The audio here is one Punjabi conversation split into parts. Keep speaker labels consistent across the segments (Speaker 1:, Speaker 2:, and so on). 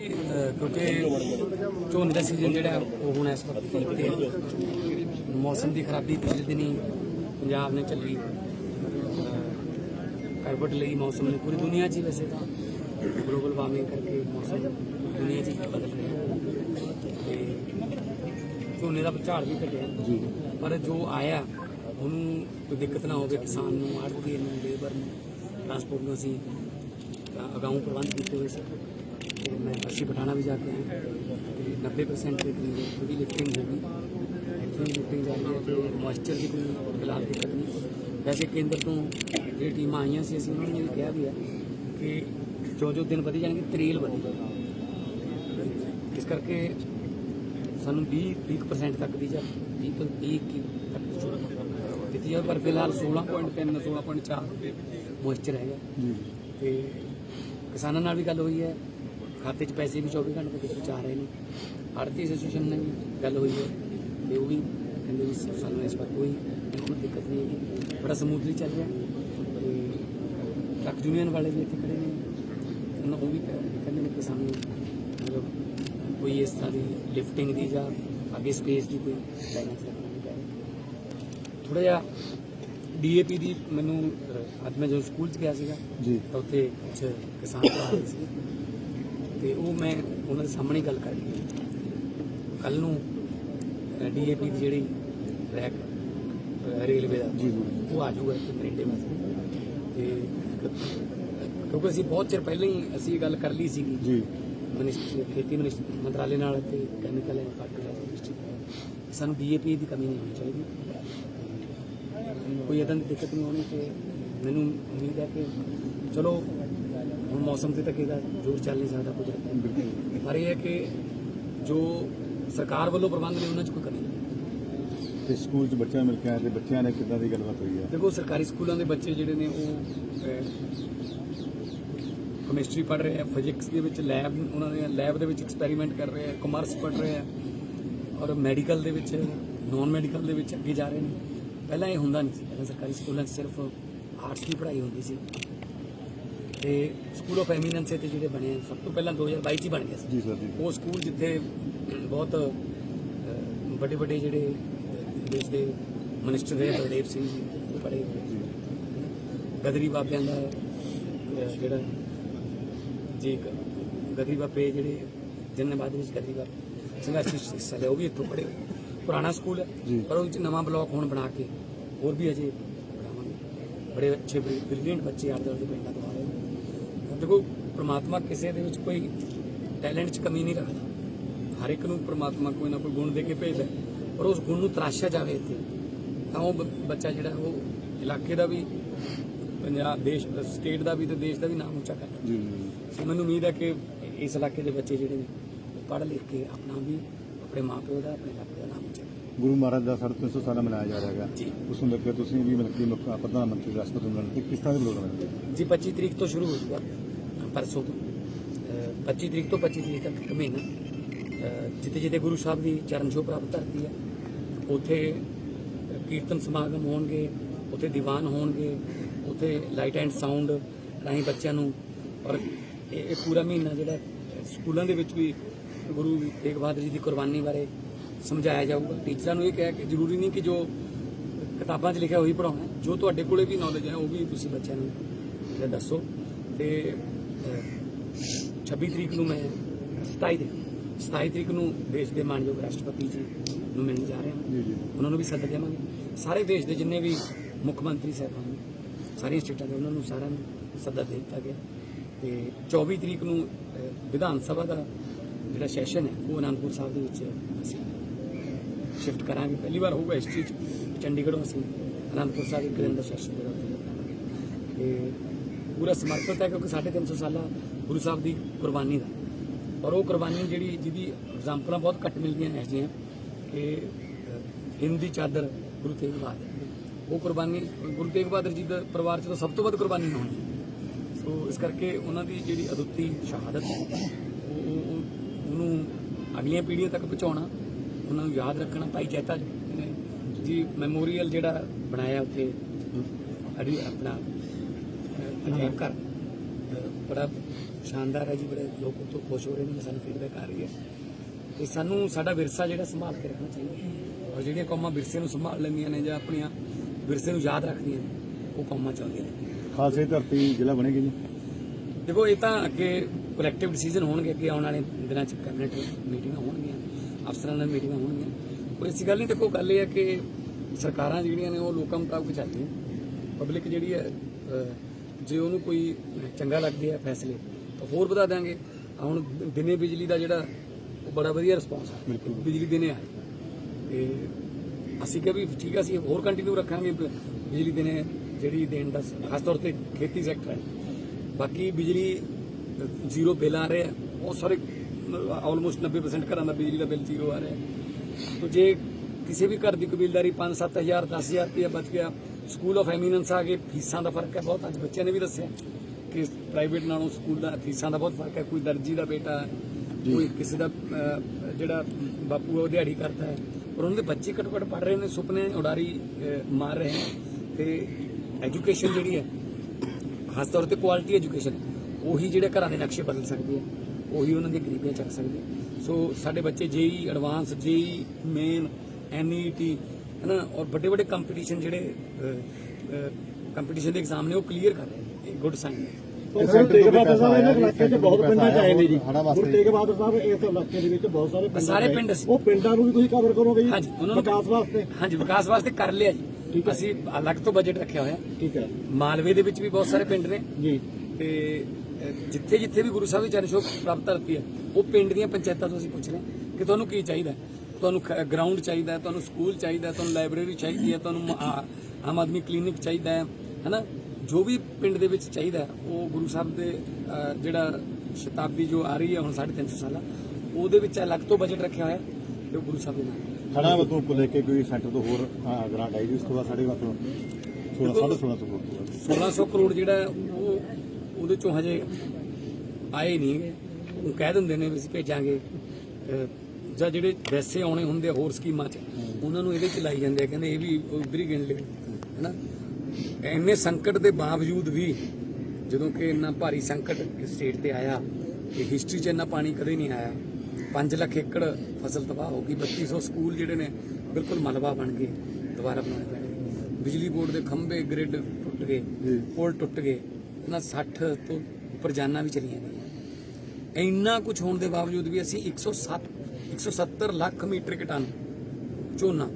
Speaker 1: ਕਿਉਂਕਿ ਝੋਨੇ ਦਾ ਸੀਜ਼ਨ ਜਿਹੜਾ ਉਹ ਹੁਣ ਇਸ ਵਕਤ ਪੀਕ ਤੇ ਹੈ। ਮੌਸਮ ਦੀ ਖਰਾਬੀ ਪਿਛਲੇ ਦਿਨੀ ਪੰਜਾਬ ਨੇ ਚੱਲੀ ਕਰਵਟ ਲਈ ਮੌਸਮ ਨੇ ਪੂਰੀ ਦੁਨੀਆ 'ਚ ਵੈਸੇ ਤਾਂ ਗਲੋਬਲ ਵਾਰਮਿੰਗ ਕਰਕੇ ਮੌਸਮ ਦੁਨੀਆ 'ਚ ਹੀ ਬਦਲ ਰਿਹਾ ਹੈ। ਤੇ ਝੋਨੇ ਦਾ ਝਾੜ ਵੀ ਘਟਿਆ
Speaker 2: ਜੀ।
Speaker 1: ਪਰ ਜੋ ਆਇਆ ਉਹਨੂੰ ਕੋਈ ਦਿੱਕਤ ਨਾ ਹੋਵੇ ਕਿਸਾਨ ਨੂੰ ਆੜਤੀ ਨੂੰ ਲੇਬਰ ਨੂੰ ਟਰਾਂਸਪੋਰਟ ਨੂੰ ਅਸੀਂ ਅਗਾਊਂ ਪ੍ਰਬੰਧ ਕੀਤੇ ਹੋਏ ਸੀ ਤੇ ਮੈਂ ਅਸੀਂ ਪਠਾਣਾ ਵੀ ਜਾ ਕੇ ਆਇਆ। ਤੇ 90% ਦੇ ਕਰੀਬ ਥੋੜੀ ਲਿਫਟਿੰਗ ਹੋ ਗਈ ਇੱਥੋਂ ਹੀ ਲਿਫਟਿੰਗ ਜਾ ਰਹੀ ਹੈ ਤੇ ਮੋਇਸਚਰ ਦੀ ਕੋਈ ਫਿਲਹਾਲ ਦਿੱਕਤ ਨਹੀਂ। ਵੈਸੇ ਕੇਂਦਰ ਤੋਂ ਜਿਹੜੀ ਟੀਮਾਂ ਆਈਆਂ ਸੀ ਅਸੀਂ ਉਹਨਾਂ ਨੇ ਕਿਹਾ ਵੀ ਹੈ ਕਿ ਜੋ ਜੋ ਦਿਨ ਵਧੀ ਜਾਣਗੇ ਤਰੇਲ ਵਧੇਗਾ ਇਸ ਕਰਕੇ ਸਾਨੂੰ 20 20% ਤੱਕ ਦੀ ਜਾਂ 20 ਤੋਂ 30 ਕੀ ਤੱਕ ਜ਼ਰੂਰਤ ਦਿੱਤੀ ਹੈ ਪਰ ਫਿਲਹਾਲ 16.3 16.4 ਮੋਇਸਚਰ ਹੈਗਾ। ਤੇ ਕਿਸਾਨਾਂ ਨਾਲ ਵੀ ਗੱਲ ਹੋਈ ਹੈ। ਖਾਤੇ 'ਚ ਪੈਸੇ ਵੀ 24 ਘੰਟੇ ਦੇ ਵਿੱਚ ਆ ਰਹੇ ਨੇ। ਆੜਤੀ ਐਸੋਸੀਏਸ਼ਨ ਨਾਲ ਵੀ ਗੱਲ ਹੋਈ ਹੈ ਤੇ ਉਹ ਵੀ ਕਹਿੰਦੇ ਵੀ ਸਾਨੂੰ ਇਸ ਵਾਰ ਕੋਈ ਬਿਲਕੁਲ ਦਿੱਕਤ ਨਹੀਂ ਹੈਗੀ। ਬੜਾ ਸਮੂਥਲੀ ਚੱਲ ਰਿਹਾ। ਤੇ ਟਰੱਕ ਯੂਨੀਅਨ ਵਾਲੇ ਵੀ ਇੱਥੇ ਖੜੇ ਨੇ। ਉਹਨਾਂ ਉਹ ਵੀ ਕਹਿ- ਕਹਿੰਦੇ ਨੇ ਕਿ ਸਾਨੂੰ ਮਤਲਬ ਕੋਈ ਇਸ ਤਰ੍ਹਾਂ ਦੀ ਲਿਫਟਿੰਗ ਦੀ ਜਾਂ ਅੱਗੇ ਸਪੇਸ ਦੀ ਕੋਈ ਲਾਈਨਾਂ 'ਚ ਰੱਖਣਾ ਨਹੀਂ ਪੈ ਰਿਹਾ। ਥੋੜਾ ਜਿਹਾ ਡੀਏਪੀ ਦੀ ਮੈਨੂੰ ਅੱਜ ਮੈਂ ਜਦੋਂ ਸਕੂਲ 'ਚ ਗਿਆ ਸੀਗਾ
Speaker 2: ਜੀ।
Speaker 1: ਤਾਂ ਉੱਥੇ ਕੁਝ ਕਿਸਾਨ ਭਰਾ ਸੀ। ਤੇ ਉਹ ਮੈਂ ਉਹਨਾਂ ਦੇ ਸਾਹਮਣੇ ਗੱਲ ਕਰਕੇ ਕੱਲ ਨੂੰ ਡੀਏਪੀ ਦੀ ਜਿਹੜੀ ਰੈਕ ਅਹ, ਰੇਲਵੇ ਦਾ
Speaker 2: ਜੀ
Speaker 1: ਉਹ ਆ ਜਾਊਗਾ ਇੱਥੇ ਮਰਿੰਡੇ ਵਾਸਤੇ। ਤੇ ਕਿਉਂਕਿ ਅਸੀਂ ਬਹੁਤ ਚਿਰ ਪਹਿਲਾਂ ਹੀ ਅਸੀਂ ਇਹ ਗੱਲ ਕਰ ਲਈ ਸੀਗੀ।
Speaker 2: ਜੀ।
Speaker 1: ਮਿਨਿਸਟਰੀ ਖੇਤੀ ਮਿਨਿਸਟਰੀ ਮੰਤਰਾਲੇ ਨਾਲ ਤੇ ਕੈਮੀਕਲ ਐਂਡ ਫਰਟੀਲਾਈਜ਼ਰ ਮਿਨਿਸਟਰੀ ਸਾਨੂੰ ਡੀਏਪੀ ਦੀ ਕਮੀ ਨਹੀਂ ਹੋਣੀ ਚਾਹੀਦੀ। ਕੋਈ ਇਦਾਂ ਦੀ ਦਿੱਕਤ ਨਹੀਂ ਹੋਣੀ ਤੇ ਮੈਨੂੰ ਉਮੀਦ ਹੈ ਕਿ ਚਲੋ ਹੁਣ ਮੌਸਮ ਤੇ ਤੱਕ ਇਹਦਾ ਜ਼ੋਰ ਚੱਲ ਨਹੀਂ ਸਕਦਾ
Speaker 2: ਬਿਲਕੁਲ
Speaker 1: ਪਰ ਇਹ ਹੈ ਕਿ ਜੋ ਸਰਕਾਰ ਵੱਲੋਂ ਪ੍ਰਬੰਧ ਨੇ ਉਹਨਾਂ 'ਚ ਕੋਈ ਕਮੀ ਨਹੀਂ।
Speaker 2: ਤੇ ਸਕੂਲ 'ਚ ਬੱਚਿਆਂ ਮਿਲ ਕੇ ਆਏ ਤੇ ਬੱਚਿਆਂ ਨੇ ਕਿੱਦਾਂ ਦੀ ਗੱਲਬਾਤ ਹੋਈ ਹੈ
Speaker 1: ਦੇਖੋ ਸਰਕਾਰੀ ਸਕੂਲਾਂ ਦੇ ਬੱਚੇ ਜਿਹੜੇ ਨੇ ਉਹ ਕੈਮਿਸਟਰੀ ਪੜ੍ਹ ਰਹੇ ਆ ਫਿਜ਼ਿਕਸ ਦੇ ਵਿੱਚ ਲੈਬ ਉਹਨਾਂ ਦੇ ਲੈਬ ਦੇ ਵਿੱਚ ਐਕਸਪੈਰੀਮੈਂਟ ਕਰ ਰਹੇ ਆ ਕਮਰਸ ਪੜ੍ਹ ਰਹੇ ਆ ਔਰ ਮੈਡੀਕਲ ਦੇ ਵਿੱਚ ਨਾਨ ਮੈਡੀਕਲ ਦੇ ਵਿੱਚ ਅੱਗੇ ਜਾ ਰਹੇ ਨੇ। ਪਹਿਲਾਂ ਇਹ ਹੁੰਦਾ ਨਹੀਂ ਸੀ। ਪਹਿਲਾਂ ਸਰਕਾਰੀ ਸਕੂਲਾਂ 'ਚ ਸਿਰਫ ਆਰਟਸ ਦੀ ਪੜ੍ਹਾਈ ਹੁੰਦੀ ਸੀ। ਤੇ ਸਕੂਲ ਆਫ ਐਮੀਨੈਂਸ ਤੇ ਜਿਹੜੇ ਬਣੇ ਸਭ ਤੋਂ ਪਹਿਲਾਂ 2022 ਚ ਹੀ ਬਣ ਗਿਆ ਸੀ।
Speaker 2: ਜੀ ਸਰ ਜੀ
Speaker 1: ਉਹ ਸਕੂਲ ਜਿੱਥੇ ਬਹੁਤ ਵੱਡੇ ਵੱਡੇ ਜਿਹੜੇ ਦੇਸ਼ ਦੇ ਮਿਨਿਸਟਰ ਰਹੇ ਬਲਦੇਵ ਸਿੰਘ ਜੀ
Speaker 2: ਜੀ
Speaker 1: ਗਦਰੀ ਬਾਬਿਆਂ ਦਾ ਜਿਹੜਾ ਜੀ ਗਦਰੀ ਬਾਬੇ ਜਿਹੜੇ ਜਿਨ੍ਹਾਂ ਨੇ ਬਾਅਦ ਵਿੱਚ ਗਦਰੀ ਬਾਬੇ ਸੰਘਰਸ਼ ਵਿੱਚ ਹਿੱਸਾ ਲਿਆ ਉਹ ਵੀ ਇੱਥੋਂ ਪੜ੍ਹੇ ਹੋਏ। ਪੁਰਾਣਾ ਸਕੂਲ ਹੈ। ਪਰ ਉਹ ਵਿੱਚ ਨਵਾਂ ਬਲਾਕ ਹੁਣ ਬਣਾ ਕੇ ਹੋਰ ਵੀ ਅਜੇ ਬੜੇ ਅੱਛੇ ਬ੍ਰਿਲੀਅੰਟ ਬੱਚੇ ਆਪ ਦੇ ਪਿੰਡਾਂ ਤੋਂ ਆ ਰਹੇ ਨੇ। ਦੇਖੋ ਪ੍ਰਮਾਤਮਾ ਕਿਸੇ ਦੇ ਵਿੱਚ ਕੋਈ ਟੈਲੈਂਟ 'ਚ ਕਮੀ ਨਹੀਂ ਰੱਖਦਾ। ਹਰ ਇੱਕ ਨੂੰ ਪ੍ਰਮਾਤਮਾ ਕੋਈ ਨਾ ਕੋਈ ਗੁਣ ਦੇ ਕੇ ਭੇਜਦਾ। ਪਰ ਉਸ ਗੁਣ ਨੂੰ ਤਰਾਸ਼ਿਆ ਜਾਵੇ ਇੱਥੇ ਤਾਂ ਉਹ ਬੱਚਾ ਜਿਹੜਾ ਉਹ ਇਲਾਕੇ ਦਾ ਵੀ ਪੰਜਾਬ ਦੇਸ਼ ਸਟੇਟ ਦਾ ਵੀ ਤੇ ਦੇਸ਼ ਦਾ ਵੀ ਨਾਮ ਉੱਚਾ ਕਰਦਾ
Speaker 2: ਜੀ।
Speaker 1: ਮੈਨੂੰ ਉਮੀਦ ਹੈ ਕਿ ਇਸ ਇਲਾਕੇ ਦੇ ਬੱਚੇ ਜਿਹੜੇ ਨੇ ਉਹ ਪੜ੍ਹ ਲਿਖ ਕੇ ਆਪਣਾ ਵੀ ਆਪਣੇ ਮਾਪਿਓ ਦਾ ਆਪਣੇ ਇਲਾਕੇ ਦਾ ਨਾਮ ਉੱਚਾ
Speaker 2: ਗੁਰੂ ਮਹਾਰਾਜ ਦਾ 350 ਸਾਲਾ ਮਨਾਇਆ ਜਾ ਰਿਹਾ ਹੈਗਾ।
Speaker 1: ਜੀ।
Speaker 2: ਉਸ ਨੂੰ ਲੱਗੇ ਤੁਸੀਂ ਵੀ ਮਤਲਬ ਪ੍ਰਧਾਨ ਮੰਤਰੀ ਰਾਸ਼ਟਰਪਤੀ ਨੂੰ ਮਿਲਣ ਤੇ ਕਿਸ ਤਰ੍ਹਾਂ ਦੇ ਪ੍ਰੋਗਰਾਮ ਹੈ?
Speaker 1: ਜੀ 25 ਤਰੀਕ ਤੋਂ ਸ਼ੁਰੂ ਹੋ ਜੂਗਾ। ਪਰਸੋਂ ਤੋਂ ਅਹ 25 ਤਰੀਕ ਤੋਂ 25 ਤਰੀਕ ਤੱਕ ਇੱਕ ਮਹੀਨਾ ਜਿੱਥੇ ਜਿੱਥੇ ਗੁਰੂ ਸਾਹਿਬ ਦੀ ਚਰਨ ਛੋਹ ਪ੍ਰਾਪਤ ਧਰਤੀ ਹੈ, ਉੱਥੇ ਕੀਰਤਨ ਸਮਾਗਮ ਹੋਣਗੇ, ਉੱਥੇ ਦੀਵਾਨ ਹੋਣਗੇ, ਉੱਥੇ ਲਾਈਟ ਐਂਡ ਸਾਊਂਡ ਰਾਹੀਂ ਬੱਚਿਆਂ ਨੂੰ, ਔਰ ਇਹ ਪੂਰਾ ਮਹੀਨਾ ਜਿਹੜਾ ਸਕੂਲਾਂ ਦੇ ਵਿੱਚ ਵੀ ਗੁਰੂ ਤੇਗ ਬਹਾਦਰ ਜੀ ਦੀ ਕੁਰਬਾਨੀ ਬਾਰੇ ਸਮਝਾਇਆ ਜਾਊਗਾ। ਟੀਚਰਾਂ ਨੂੰ ਇਹ ਕਿਹਾ ਕਿ ਜ਼ਰੂਰੀ ਨਹੀਂ ਕਿ ਜੋ ਕਿਤਾਬਾਂ 'ਚ ਲਿਖਿਆ ਉਹੀ ਪੜਾਉਣਾ ਜੋ ਤੁਹਾਡੇ ਕੋਲੇ ਵੀ ਨੌਲੇਜ ਹੈ, ਉਹ ਵੀ ਤੁਸੀਂ ਬੱਚਿਆਂ ਨੂੰ ਜਿਹੜਾ ਦੱਸੋ। ਤੇ 26 ਤਰੀਕ ਨੂੰ ਮੈਂ 27 ਦੇ 27 ਤਰੀਕ ਨੂੰ ਦੇਸ਼ ਦੇ ਮਾਨਯੋਗ ਰਾਸ਼ਟਰਪਤੀ ਜੀ ਨੂੰ ਮਿਲਣ ਜਾ ਰਹੇ ਹਾਂ
Speaker 2: ਜੀ। ਜੀ
Speaker 1: ਉਹਨਾਂ ਨੂੰ ਵੀ ਸੱਦਾ ਦੇਵਾਂਗੇ। ਸਾਰੇ ਦੇਸ਼ ਦੇ ਜਿੰਨੇ ਵੀ ਮੁੱਖ ਮੰਤਰੀ ਸਾਹਿਬਾਨ ਨੇ ਸਾਰੀਆਂ ਸਟੇਟਾਂ ਦੇ ਉਹਨਾਂ ਨੂੰ ਸਾਰਿਆਂ ਨੂੰ ਸੱਦਾ ਦੇ ਦਿੱਤਾ ਗਿਆ। ਤੇ 24 ਤਰੀਕ ਨੂੰ ਵਿਧਾਨ ਸਭਾ ਦਾ ਜਿਹੜਾ ਸੈਸ਼ਨ ਹੈ ਉਹ ਅਨੰਦਪੁਰ ਸਾਹਿਬ ਦੇ ਵਿੱਚ ਅਸੀਂ ਸ਼ਿਫਟ ਕਰਾਂਗੇ। ਪਹਿਲੀ ਵਾਰ ਹੋਊਗਾ ਹਿਸਟਰੀ ਚ। ਚੰਡੀਗੜ੍ਹੋਂ ਅਸੀਂ ਅਨੰਦਪੁਰ ਸਾਹਿਬ ਦਾ ਸੈਸ਼ਨ ਜਿਹੜਾ ਉੱਥੇ ਕਰਾਂਗੇ ਤੇ ਪੂਰਾ ਸਮਰਪਿਤ ਹੈ ਕਿਉਂਕਿ 350 ਸਾਲਾਂ ਗੁਰੂ ਸਾਹਿਬ ਦੀ ਕੁਰਬਾਨੀ ਦਾ। ਔਰ ਉਹ ਕੁਰਬਾਨੀ ਜਿਹੜੀ ਜਿਹਦੀ ਐਗਜ਼ਾਮਪਲਾਂ ਬਹੁਤ ਘੱਟ ਮਿਲਦੀਆਂ ਨੇ ਜਿਹੀਆਂ ਕਿ ਹਿੰਦੀ ਚਾਦਰ ਗੁਰੂ ਤੇਗ ਬਹਾਦਰ। ਉਹ ਕੁਰਬਾਨੀ, ਗੁਰੂ ਤੇਗ ਬਹਾਦਰ ਜੀ ਦੇ ਪਰਿਵਾਰ ਚ ਤਾਂ ਸਭ ਤੋਂ ਵੱਧ ਕੁਰਬਾਨੀ ਹੋਣੀ। ਸੋ ਇਸ ਕਰਕੇ ਉਹਨਾਂ ਦੀ ਜਿਹੜੀ ਅਦੁੱਤੀ ਸ਼ਹਾਦਤ ਉਹਨੂੰ ਅਗਲੀਆਂ ਪੀੜ੍ਹੀਆਂ ਤੱਕ ਪਹੁੰਚਾਉਣਾ, ਉਹਨਾਂ ਨੂੰ ਯਾਦ ਰੱਖਣਾ। ਭਾਈ ਜੈਤਾ ਨੇ ਜੀ ਮੈਮੋਰੀਅਲ ਜਿਹੜਾ ਬਣਾਇਆ ਉੱਥੇ, ਅੜੀ ਆਪਣਾ ਘਰ। ਅਹ, ਬੜਾ ਸ਼ਾਨਦਾਰ ਹੈ ਜੀ ਬੜੇ ਲੋਕ ਉਹ ਤੋਂ ਖੁਸ਼ ਹੋ ਰਹੇ ਨੇ ਸਾਨੂੰ ਫੀਡਬੈਕ ਆ ਰਹੀ ਹੈ। ਤੇ ਸਾਨੂੰ ਸਾਡਾ ਵਿਰਸਾ ਜਿਹੜਾ ਸੰਭਾਲ ਕੇ ਰੱਖਣਾ ਚਾਹੀਦਾ ਔਰ ਜਿਹੜੀਆਂ ਕੌਮਾਂ ਵਿਰਸੇ ਨੂੰ ਸੰਭਾਲ ਲੈਂਦੀਆਂ ਨੇ ਜਾਂ ਆਪਣੀਆਂ ਵਿਰਸੇ ਨੂੰ ਯਾਦ ਰੱਖਦੀਆਂ ਨੇ ਉਹ ਕੌਮਾਂ ਚਾਹੁੰਦੀਆਂ ਨੇ।
Speaker 2: ਖਾਲਸੇ ਦੀ ਧਰਤੀ ਜ਼ਿਲ੍ਹਾ ਬਣੇਗੀ ਜੀ।
Speaker 1: ਦੇਖੋ ਇਹ ਤਾਂ ਅੱਗੇ ਕਲੈਕਟਿਵ ਡਿਸੀਜਨ ਹੋਣਗੇ ਅੱਗੇ ਆਉਣ ਵਾਲੇ ਦਿਨਾਂ 'ਚ ਕੈਬਨਿਟ ਮੀਟਿੰਗਾਂ ਹੋਣਗੀਆਂ ਅਫਸਰਾਂ ਨਾਲ ਮੀਟਿੰਗਾਂ ਹੋਣਗੀਆਂ। ਕੋਈ ਐਸੀ ਗੱਲ ਨਹੀਂ ਦੇਖੋ ਗੱਲ ਇਹ ਹੈ ਕਿ ਸਰਕਾਰਾਂ ਜਿਹੜੀਆਂ ਨੇ ਉਹ ਲੋਕਾਂ ਮੁਤਾਬਕ ਚੱਲਦੀਆਂ ਪਬਲਿਕ ਜਿਹੜੀ ਹੈ ਜੇ ਉਹਨੂੰ ਕੋਈ ਚੰਗਾ ਲੱਗਦੇ ਆ ਫੈਸਲੇ ਤਾਂ ਹੋਰ ਵਧਾ ਦਾਂਗੇ ਹੁਣ ਦਿਨੇ ਬਿਜਲੀ ਦਾ ਜਿਹੜਾ ਉਹ ਬੜਾ ਵਧੀਆ ਰਿਸਪੌਂਸ ਹੈ
Speaker 2: ਬਿਲਕੁਲ।
Speaker 1: ਬਿਜਲੀ ਦਿਨੇ ਆ। ਤੇ ਅਸੀਂ ਕਿਹਾ ਵੀ ਠੀਕ ਆ ਅਸੀਂ ਹੋਰ ਕੰਟੀਨਿਊ ਰੱਖਾਂਗੇ ਬਿਜਲੀ ਦੇਣੇ ਜਿਹੜੀ ਦੇਣ ਦਾ ਖਾਸ ਤੌਰ ਤੇ ਖੇਤੀ ਸੈਕਟਰ ਹੈ। ਬਾਕੀ ਬਿਜਲੀ ਜ਼ੀਰੋ ਬਿੱਲ ਆ ਰਿਹਾ ਬਹੁਤ ਸਾਰੇ ਆਲਮੋਸਟ 90% ਘਰਾਂ ਦਾ ਬਿਜਲੀ ਦਾ ਬਿੱਲ ਜ਼ੀਰੋ ਆ ਰਿਹਾ। ਤੋ ਜੇ ਕਿਸੇ ਵੀ ਘਰ ਦੀ ਕਬੀਲਦਾਰੀ 5-7000 10000 ਰੁਪਏ ਬਚ ਗਿਆ ਸਕੂਲ ਆਫ ਐਮੀਨੈਂਸ ਆ ਗਏ ਫੀਸਾਂ ਦਾ ਫ਼ਰਕ ਹੈ ਬਹੁਤ ਅੱਜ ਬੱਚਿਆਂ ਨੇ ਵੀ ਦੱਸਿਆ ਕਿ ਪ੍ਰਾਈਵੇਟ ਨਾਲੋਂ ਸਕੂਲ ਦਾ ਫੀਸਾਂ ਦਾ ਬਹੁਤ ਫ਼ਰਕ ਹੈ ਕੋਈ ਦਰਜੀ ਦਾ ਬੇਟਾ ਹੈ ਕੋਈ ਕਿਸੇ ਦਾ ਜਿਹੜਾ ਬਾਪੂ ਹੈ ਉਹ ਦਿਹਾੜੀ ਕਰਦਾ ਹੈ। ਪਰ ਉਹਨਾਂ ਦੇ ਬੱਚੇ ਘੱਟੋ ਘੱਟ ਪੜ ਰਹੇ ਨੇ ਸੁਪਨੇ ਉਡਾਰੀ ਮਾਰ ਰਹੇ ਨੇ। ਤੇ ਐਜੂਕੇਸ਼ਨ ਜਿਹੜੀ ਹੈ ਖਾਸ ਤੌਰ ਤੇ ਕੁਆਲਿਟੀ ਐਜੂਕੇਸ਼ਨ ਉਹੀ ਜਿਹੜੇ ਘਰਾਂ ਦੇ ਨਕਸ਼ੇ ਬਦਲ ਸਕਦੀ ਹੈ ਉਹੀ ਉਹਨਾਂ ਦੀਆਂ ਗਰੀਬੀਆਂ ਚੱਕ ਸਕਦੀ ਹੈ। ਸੋ ਸਾਡੇ ਬੱਚੇ ਜੇਈ ਐਡਵਾਂਸ ਜੇਈ ਮੇਨ ਐਨਈਟੀ ਹਨਾ ਔਰ ਵੱਡੇ ਵੱਡੇ ਕੰਪੀਟੀਸ਼ਨ ਜਿਹੜੇ ਕੰਪੀਟੀਸ਼ਨ ਦੇ ਐਗਜ਼ਾਮ ਨੇ ਉਹ ਕਲੀਅਰ ਕਰ ਰਹੇ ਨੇ ਇਹ ਗੁੱਡ ਸਾਈਨ ਹੈ
Speaker 3: ਗੁਰੂ ਤੇਗ ਬਹਾਦਰ ਸਾਹਿਬ ਇਹਨਾਂ ਇਲਾਕੇ 'ਚ ਬਹੁਤ ਪਿੰਡਾਂ 'ਚ ਆਏ ਨੇ ਜੀ
Speaker 2: ਹੜ੍ਹਾਂ ਵਾਸਤੇ।
Speaker 3: ਗੁਰੂ ਤੇਗ ਬਹਾਦਰ ਸਾਹਿਬ ਇਸ ਇਲਾਕੇ ਦੇ ਵਿੱਚ ਬਹੁਤ ਸਾਰੇ ਪਿੰਡ
Speaker 1: ਸਾਰੇ
Speaker 3: ਆਏ।
Speaker 1: ਪਿੰਡ ਸੀ।
Speaker 3: ਉਹ ਪਿੰਡਾਂ ਨੂੰ ਵੀ ਤੁਸੀਂ ਕਵਰ ਕਰੋਗੇ ਜੀ
Speaker 1: ਹਾਂਜੀ ਉਹਨਾਂ ਨੂੰ
Speaker 3: ਵਿਕਾਸ ਵਾਸਤੇ
Speaker 1: ਹਾਂਜੀ ਵਿਕਾਸ ਵਾਸਤੇ ਕਰ ਲਿਆ ਜੀ
Speaker 3: ਠੀਕ ਹੈ।
Speaker 1: ਅਸੀਂ ਅਲੱਗ ਤੋਂ ਬਜਟ ਰੱਖਿਆ ਹੋਇਆ
Speaker 3: ਠੀਕ ਹੈ
Speaker 1: ਮਾਲਵੇ ਦੇ ਵਿੱਚ ਵੀ ਬਹੁਤ ਸਾਰੇ ਪਿੰਡ ਨੇ
Speaker 3: ਜੀ
Speaker 1: ਤੇ ਜਿੱਥੇ ਜਿੱਥੇ ਵੀ ਗੁਰੂ ਸਾਹਿਬ ਦੀ ਚਰਨ ਛੋਹ ਪ੍ਰਾਪਤ ਧਰਤੀ ਹੈ ਉਹ ਪਿੰਡ ਦੀਆਂ ਪੰਚਾਇਤਾਂ ਤੋਂ ਅਸੀਂ ਪੁੱਛ ਰਹੇ ਹਾਂ ਕਿ ਤੁਹਾਨੂੰ ਕੀ ਚਾਹੀਦਾ ਹੈ? ਤੁਹਾਨੂੰ ਗਰਾਊਂਡ ਚਾਹੀਦਾ ਹੈ ਤੁਹਾਨੂੰ ਸਕੂਲ ਚਾਹੀਦਾ ਹੈ ਤੁਹਾਨੂੰ ਲਾਇਬ੍ਰੇਰੀ ਚਾਹੀਦੀ ਹੈ ਤੁਹਾਨੂੰ ਆਮ ਆਦਮੀ ਕਲੀਨਿਕ ਚਾਹੀਦਾ ਹੈ ਹੈਨਾ? ਜੋ ਵੀ ਪਿੰਡ ਦੇ ਵਿੱਚ ਚਾਹੀਦਾ ਉਹ ਗੁਰੂ ਸਾਹਿਬ ਦੇ ਜਿਹੜਾ ਸ਼ਤਾਬਦੀ ਜੋ ਆ ਰਹੀ ਹੈ ਹੁਣ 350 ਸਾਲਾ ਉਹਦੇ ਵਿੱਚ ਅਲੱਗ ਤੋਂ ਬਜਟ ਰੱਖਿਆ ਹੋਇਆ ਹੈ ਤੇ ਗੁਰੂ ਸਾਹਿਬ ਦੇ ਨਾਲ।
Speaker 2: ਹੜ੍ਹਾਂ ਵਤੋਂ ਕੋ ਲੈ ਕੇ ਕੋਈ ਸੈਂਟਰ ਤੋਂ ਹੋਰ ਗ੍ਰਾਂਟ ਆਈ ਜੀ ਉਸ ਤੋਂ ਬਾਅਦ ਸਾਡੇ ਵੱਲੋਂ 16 1650 ਕਰੋੜ ਤੋਂ ਬਾਅਦ
Speaker 1: 1600 ਕਰੋੜ ਜਿਹੜਾ ਉਹ ਉਹਦੇ ਚੋਂ ਹਜੇ ਆਏ ਨਹੀਂ ਉਹ ਕਹਿ ਦਿੰਦੇ ਨੇ ਵੀ ਅਸੀਂ ਭੇਜਾਂਗੇ ਜਾਂ ਜਿਹੜੇ ਵੈਸੇ ਆਉਣੇ ਹੁੰਦੇ ਆ ਹੋਰ ਸਕੀਮਾਂ 'ਚ ਉਹਨਾਂ ਨੂੰ ਇਹਦੇ 'ਚ ਲਾਈ ਜਾਂਦੇ ਆ ਕਹਿੰਦੇ ਇਹ ਵੀ ਉਧਰ ਹੀ ਗਿਣ ਲਿਓ ਹੈਨਾ? ਇੰਨੇ ਸੰਕਟ ਦੇ ਬਾਵਜੂਦ ਵੀ ਜਦੋਂ ਕਿ ਇੰਨਾ ਭਾਰੀ ਸੰਕਟ ਸਟੇਟ ਤੇ ਆਇਆ ਕਿ ਹਿਸਟਰੀ 'ਚ ਇੰਨਾ ਪਾਣੀ ਕਦੇ ਨਹੀਂ ਆਇਆ 5 ਲੱਖ ਏਕੜ ਫਸਲ ਤਬਾਹ ਹੋ ਗਈ 3200 ਸਕੂਲ ਜਿਹੜੇ ਨੇ ਬਿਲਕੁਲ ਮਲਬਾ ਬਣ ਗਏ ਦੁਬਾਰਾ ਬਣਾਉਣੇ ਪੈਣਗੇ ਬਿਜਲੀ ਬੋਰਡ ਦੇ ਖੰਭੇ ਗ੍ਰਿਡ ਟੁੱਟ ਗਏ। ਪੁਲ ਟੁੱਟ ਗਏ ਇਹਨਾਂ 60 ਤੋਂ ਉੱਪਰ ਜਾਨਾਂ ਵੀ ਚਲੀਆਂ ਗਈਆਂ। ਇੰਨਾ ਕੁਝ ਹੋਣ ਦੇ ਬਾਵਜੂਦ ਵੀ ਅਸੀਂ 107 170 ਲੱਖ ਮੀਟ੍ਰਿਕ ਟਨ ਝੋਨਾ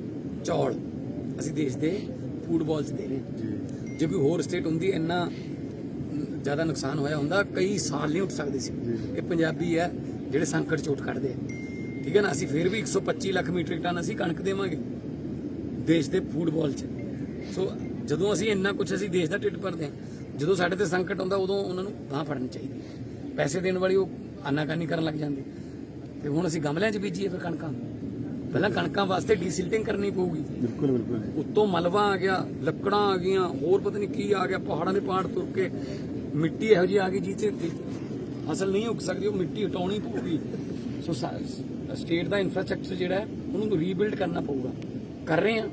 Speaker 1: ਚੌਲ ਅਸੀਂ ਦੇਸ਼ ਦੇ ਫੂਡ ਬਾਲ 'ਚ ਦੇ ਰਹੇ ਹਾਂ। ਜੇ। ਕੋਈ ਹੋਰ ਸਟੇਟ ਹੁੰਦੀ ਇੰਨਾ ਜ਼ਿਆਦਾ ਨੁਕਸਾਨ ਹੋਇਆ ਹੁੰਦਾ ਕਈ ਸਾਲ ਨਹੀਂ ਉੱਠ ਸਕਦੇ ਸੀ। ਇਹ ਪੰਜਾਬੀ ਹੈ ਜਿਹੜੇ ਸੰਕਟ ਚ ਉੱਠ ਕੱਢਦੇ ਆ। ਠੀਕ ਹੈ ਨਾ? ਅਸੀਂ ਫਿਰ ਵੀ 125 ਲੱਖ ਮੀਟ੍ਰਿਕ ਟਨ ਅਸੀਂ ਕਣਕ ਦੇਵਾਂਗੇ ਦੇਸ਼ ਦੇ ਫੂਡ ਬਾਲ 'ਚ। ਸੋ ਜਦੋਂ ਅਸੀਂ ਇੰਨਾ ਕੁਝ ਅਸੀਂ ਦੇਸ਼ ਦਾ ਢਿੱਡ ਭਰਦੇ ਹਾਂ ਜਦੋਂ ਸਾਡੇ ਤੇ ਸੰਕਟ ਆਉਂਦਾ ਉਦੋਂ ਉਹਨਾਂ ਨੂੰ ਬਾਹ ਫੜਨੀ ਚਾਹੀਦੀ। ਪੈਸੇ ਦੇਣ ਵਾਲੀ ਉਹ ਆਨਾਕਾਨੀ ਕਰਨ ਲੱਗ ਜਾਂਦੇ। ਤੇ ਹੁਣ ਅਸੀਂ ਗਮਲਿਆਂ 'ਚ ਬੀਜੀਏ ਫਿਰ ਕਣਕਾਂ। ਪਹਿਲਾਂ ਕਣਕਾਂ ਵਾਸਤੇ ਡੀਸਿਲਟਿੰਗ ਕਰਨੀ ਪਊਗੀ।
Speaker 2: ਬਿਲਕੁਲ ਬਿਲਕੁਲ ਜੀ।
Speaker 1: ਉੱਤੋਂ ਮਲਬਾ ਆ ਗਿਆ ਲੱਕੜਾਂ ਆ ਗਈਆਂ ਹੋਰ ਪਤਾ ਨਹੀਂ ਕੀ ਆ ਗਿਆ ਪਹਾੜਾਂ ਦੇ ਪਹਾੜ ਤੁਰ ਕੇ ਮਿੱਟੀ ਇਹੋ ਜਿਹੀ ਆ ਗਈ ਜਿਹ 'ਚ ਫਸਲ ਨਹੀਂ ਉੱਗ ਸਕਦੀ ਉਹ ਮਿੱਟੀ ਹਟਾਉਣੀ ਪਊਗੀ। ਸੋ ਸਟੇਟ ਦਾ ਇਨਫਰਾਸਟ੍ਰਕਚਰ ਜਿਹੜਾ ਹੈ ਉਹਨੂੰ ਰੀਬਿਲਡ ਕਰਨਾ ਪਊਗਾ। ਕਰ ਰਹੇ ਹਾਂ।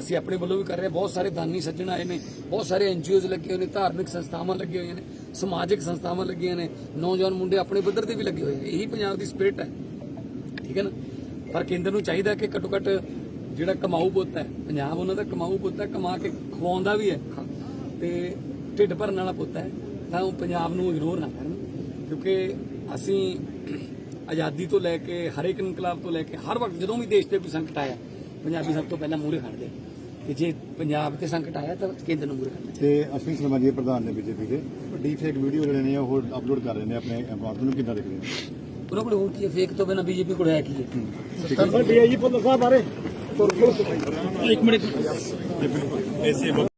Speaker 1: ਅਸੀਂ ਆਪਣੇ ਵੱਲੋਂ ਵੀ ਕਰ ਰਹੇ ਹਾਂ। ਬਹੁਤ ਸਾਰੇ ਦਾਨੀ ਸੱਜਣ ਆਏ ਨੇ ਬਹੁਤ ਸਾਰੇ ਐਨਜੀਓਜ਼ ਲੱਗੇ ਹੋਏ ਨੇ ਧਾਰਮਿਕ ਸੰਸਥਾਵਾਂ ਲੱਗੇ ਹੋਈਆਂ ਨੇ ਸਮਾਜਿਕ ਸੰਸਥਾਵਾਂ ਲੱਗੀਆਂ ਨੇ ਨੌਜਵਾਨ ਮੁੰਡੇ ਆਪਣੇ ਪੱਧਰ ਤੇ ਵੀ ਲੱਗੇ ਹੋਏ ਨੇ। ਇਹੀ ਪੰਜਾਬ ਦੀ ਸਪਿਰਿਟ ਹੈ। ਠੀਕ ਹੈ ਨਾ? ਪਰ ਕੇਂਦਰ ਨੂੰ ਚਾਹੀਦਾ ਕਿ ਘੱਟੋ ਘੱਟ ਜਿਹੜਾ ਕਮਾਊ ਪੁੱਤ ਹੈ ਪੰਜਾਬ ਉਹਨਾਂ ਦਾ ਕਮਾਊ ਪੁੱਤ ਹੈ ਕਮਾ ਕੇ ਖਵਾਉਂਦਾ ਵੀ ਹੈ। ਤੇ ਢਿੱਡ ਭਰਨ ਵਾਲਾ ਪੁੱਤ ਹੈ ਤਾਂ ਉਹ ਪੰਜਾਬ ਨੂੰ ਇਗਨੋਰ ਨਾ ਕਰਨ ਕਿਉਂਕਿ ਅਸੀਂ ਆਜ਼ਾਦੀ ਤੋਂ ਲੈ ਕੇ ਹਰ ਇੱਕ ਇਨਕਲਾਬ ਤੋਂ ਲੈ ਕੇ ਹਰ ਵਕਤ ਜਦੋਂ ਵੀ ਦੇਸ਼ ਤੇ ਕੋਈ ਸੰਕਟ ਆਇਆ ਪੰਜਾਬੀ ਸਭ ਤੋਂ ਪਹਿਲਾਂ ਮੂਹਰੇ ਖੜਦੇ ਤੇ ਜੇ ਪੰਜਾਬ ਤੇ ਸੰਕਟ ਆਇਆ ਤਾਂ ਕੇਂਦਰ ਨੂੰ ਮੂਹਰੇ ਖੜਨਾ ਚਾਹੀਦਾ
Speaker 2: ਤੇ ਅਸ਼ਵਨੀ ਸ਼ਰਮਾ ਜੀ ਪ੍ਰਧਾਨ ਨੇ ਬੀਜੇਪੀ ਦੇ ਡੀ ਫੇਕ ਵੀਡੀਓ ਜਿਹੜੇ ਨੇ ਉਹ ਅਪਲੋਡ ਕਰ ਰਹੇ ਨੇ ਆਪਣੇ ਅਕਾਊਂਟ ਨੂੰ ਕਿੱਦਾਂ ਦੇਖਦੇ ਹੋ?
Speaker 1: ਉਹਨਾਂ ਕੋਲ ਹੋਰ ਕੀ ਹੈ ਫੇਕ ਤੋਂ ਬਿਨਾਂ ਬੀਜੇਪੀ ਕੋਲ ਹੈ ਕੀ ਹੈ?
Speaker 3: ਸਰ ਡੀਆਈਜੀ ਸਾਹਿਬ ਬਾਰੇ।
Speaker 2: ਇੱਕ ਮਿੰਟ।